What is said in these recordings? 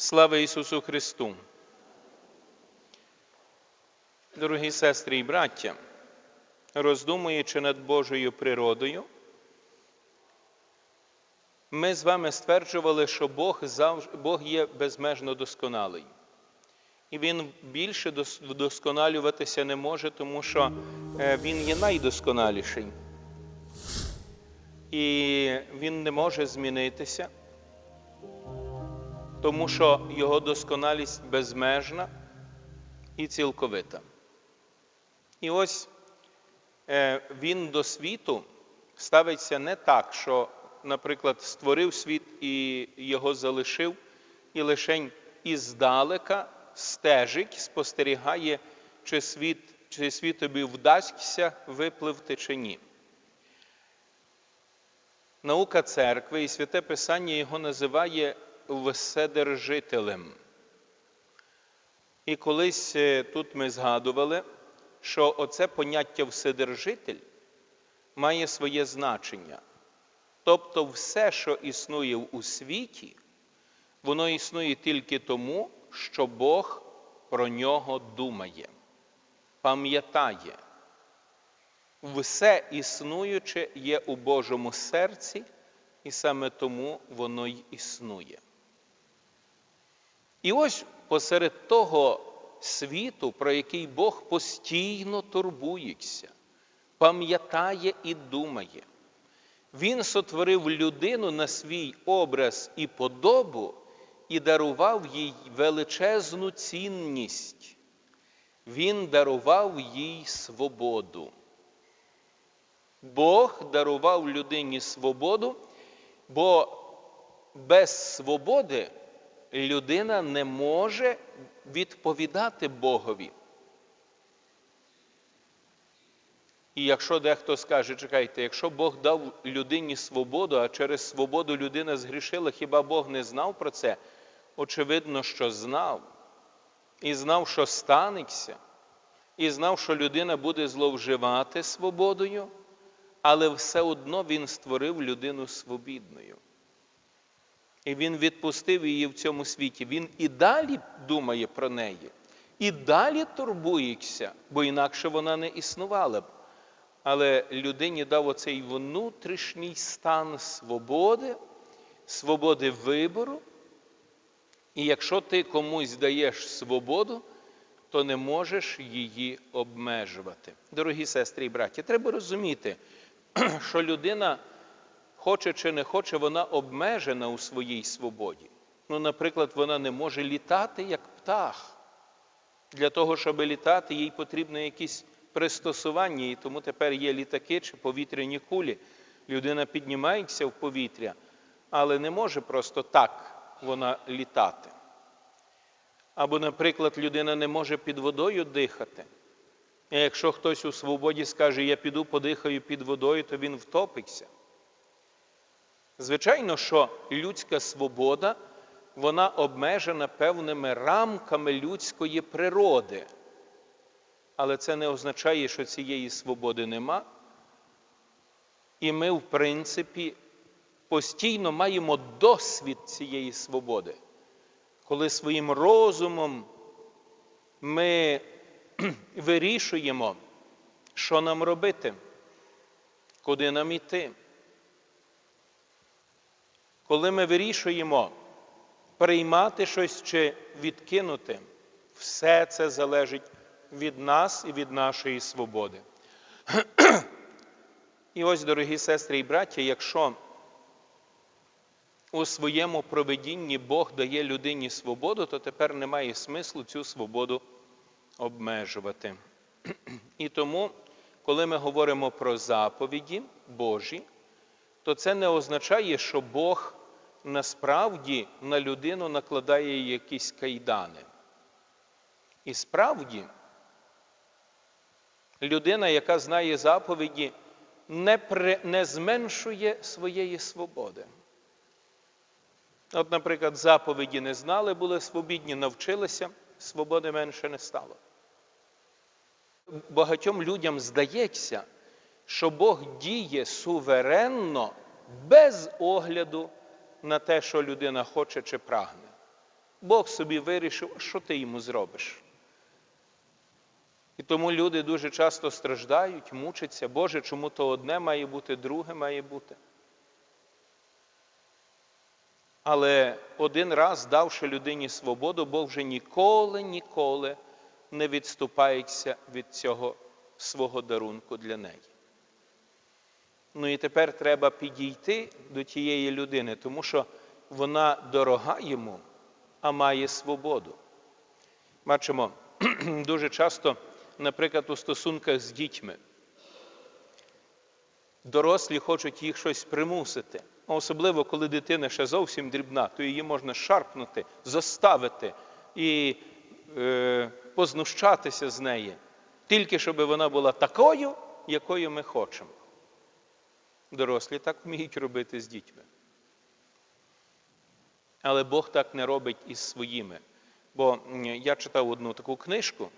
Слава Ісусу Христу! Дорогі сестри і браття, роздумуючи над Божою природою, ми з вами стверджували, що Бог, завжди, Бог є безмежно досконалий. І Він більше дос- вдосконалюватися не може, тому що е, Він є найдосконаліший. І Він не може змінитися, тому що Його досконалість безмежна і цілковита. І ось е, Він до світу ставиться не так, що, наприклад, створив світ і його залишив, і лишень іздалека стежить, спостерігає, чи світ, чи світові вдасться випливти чи ні. Наука церкви і святе Писання його називає Вседержителем. І колись е, тут ми згадували, що оце поняття Вседержитель має своє значення. Тобто все, що існує у світі, воно існує тільки тому, що Бог про нього думає, пам'ятає. Все існуюче є у Божому серці, і саме тому воно й існує. І ось посеред того світу, про який Бог постійно турбується, пам'ятає і думає. Він сотворив людину на свій образ і подобу і дарував їй величезну цінність. Він дарував їй свободу. Бог дарував людині свободу, бо без свободи людина не може відповідати Богові. І якщо дехто скаже, чекайте, якщо Бог дав людині свободу, а через свободу людина згрішила, хіба Бог не знав про це? Очевидно, що знав. І знав, що станеться, і знав, що людина буде зловживати свободою, але все одно Він створив людину свобідною. І Він відпустив її в цьому світі. Він і далі думає про неї, і далі турбується, бо інакше вона не існувала б. Але людині дав оцей внутрішній стан свободи, свободи вибору. І якщо ти комусь даєш свободу, то не можеш її обмежувати. Дорогі сестри і браті, треба розуміти, що людина, хоче чи не хоче, вона обмежена у своїй свободі. Ну, наприклад, вона не може літати як птах. Для того, щоб літати, їй потрібно якісь пристосування, і тому тепер є літаки чи повітряні кулі. Людина піднімається в повітря, але не може просто так вона літати. Або, наприклад, людина не може під водою дихати. І якщо хтось у свободі скаже, я піду подихаю під водою, то він втопиться. Звичайно, що людська свобода, вона обмежена певними рамками людської природи. Але це не означає, що цієї свободи нема. І ми, в принципі, постійно маємо досвід цієї свободи, коли своїм розумом ми вирішуємо, що нам робити, куди нам іти. Коли ми вирішуємо приймати щось чи відкинути, все це залежить від нас і від нашої свободи. І ось, дорогі сестри і браття, якщо у своєму проведінні Бог дає людині свободу, то тепер немає смислу цю свободу обмежувати. І тому, коли ми говоримо про заповіді Божі, то це не означає, що Бог насправді на людину накладає якісь кайдани. І справді, людина, яка знає заповіді, не, при, не зменшує своєї свободи. От, наприклад, заповіді не знали, були свобідні, навчилися, свободи менше не стало. Багатьом людям здається, що Бог діє суверенно без огляду на те, що людина хоче чи прагне. Бог собі вирішив, що ти йому зробиш. І тому люди дуже часто страждають, мучаться, Боже, чому то одне має бути, друге має бути. Але один раз, давши людині свободу, Бог вже ніколи, ніколи не відступається від цього свого дарунку для неї. Ну і тепер треба підійти до тієї людини, тому що вона дорога йому, а має свободу. Бачимо, дуже часто, наприклад, у стосунках з дітьми. Дорослі хочуть їх щось примусити. А Особливо, коли дитина ще зовсім дрібна, то її можна шарпнути, заставити і е, познущатися з неї, тільки щоб вона була такою, якою ми хочемо. Дорослі так вміють робити з дітьми. Але Бог так не робить із своїми. Бо я читав одну таку книжку,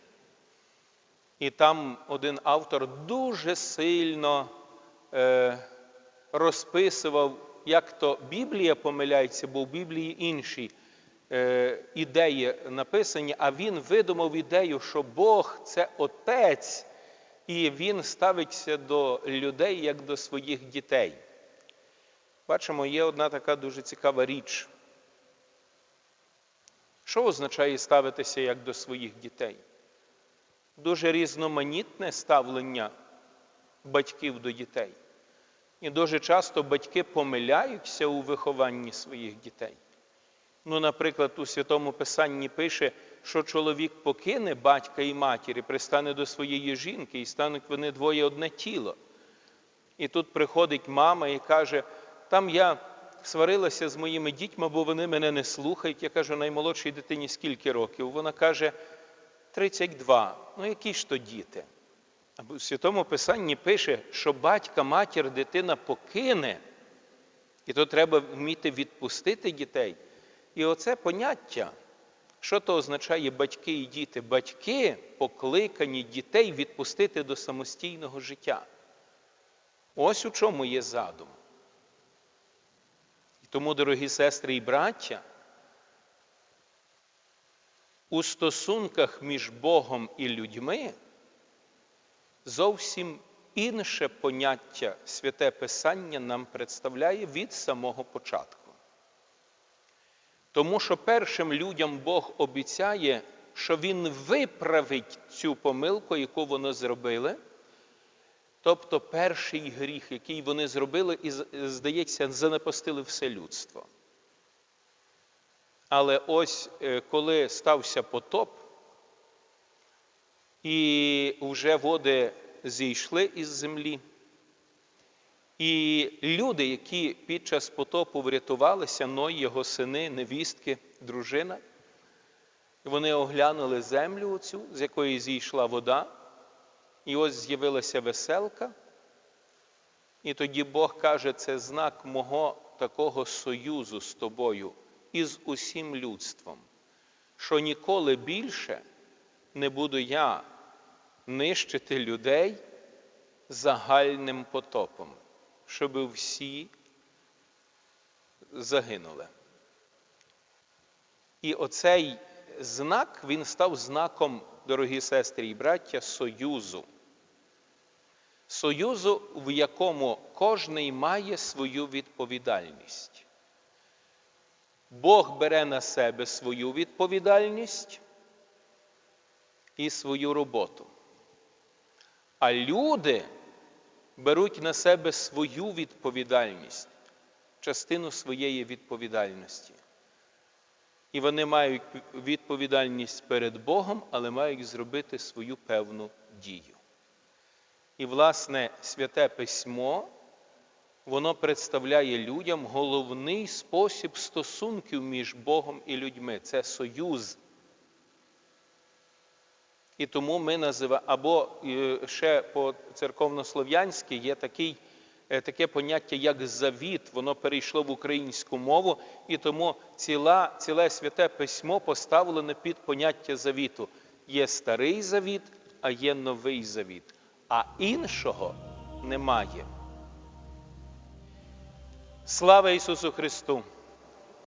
і там один автор дуже сильно е, розписував, як то Біблія помиляється, бо в Біблії інші е, ідеї написані, а він видумав ідею, що Бог це Отець, і Він ставиться до людей як до своїх дітей. Бачимо, є одна така дуже цікава річ. Що означає ставитися як до своїх дітей? Дуже різноманітне ставлення батьків до дітей. І дуже часто батьки помиляються у вихованні своїх дітей. Ну, наприклад, у Святому Писанні пише, що чоловік покине батька і матір, пристане до своєї жінки, і стануть вони двоє одне тіло. І тут приходить мама і каже: там я сварилася з моїми дітьми, бо вони мене не слухають. Я кажу, наймолодшій дитині скільки років? Вона каже 32. Ну, які ж то діти? В Святому Писанні пише, що батька, матір, дитина покине, і то треба вміти відпустити дітей. І оце поняття, що то означає батьки і діти? Батьки покликані дітей відпустити до самостійного життя. Ось у чому є задум. І тому, дорогі сестри і браття, у стосунках між Богом і людьми зовсім інше поняття святе Писання нам представляє від самого початку. Тому що першим людям Бог обіцяє, що Він виправить цю помилку, яку вони зробили. Тобто перший гріх, який вони зробили, і, здається, занепастили все людство. Але ось коли стався потоп, і вже води зійшли із землі, і люди, які під час потопу врятувалися, Ной, його сини, невістки, дружина, вони оглянули землю оцю, з якої зійшла вода, і ось з'явилася веселка. І тоді Бог каже, це знак мого такого союзу з тобою і з усім людством, що ніколи більше не буду я нищити людей загальним потопом, щоб всі загинули. І оцей знак він став знаком, дорогі сестри і браття, союзу. Союзу, в якому кожний має свою відповідальність. Бог бере на себе свою відповідальність і свою роботу. А люди беруть на себе свою відповідальність, частину своєї відповідальності. І вони мають відповідальність перед Богом, але мають зробити свою певну дію. І, власне, святе письмо, воно представляє людям головний спосіб стосунків між Богом і людьми це союз. І тому ми називаємо, або ще по церковнослов'янськи є такий, таке поняття, як завіт, воно перейшло в українську мову, і тому ціла, ціле святе письмо поставлене під поняття завіту. Є старий завіт, а є новий завіт, а іншого немає. Слава Ісусу Христу!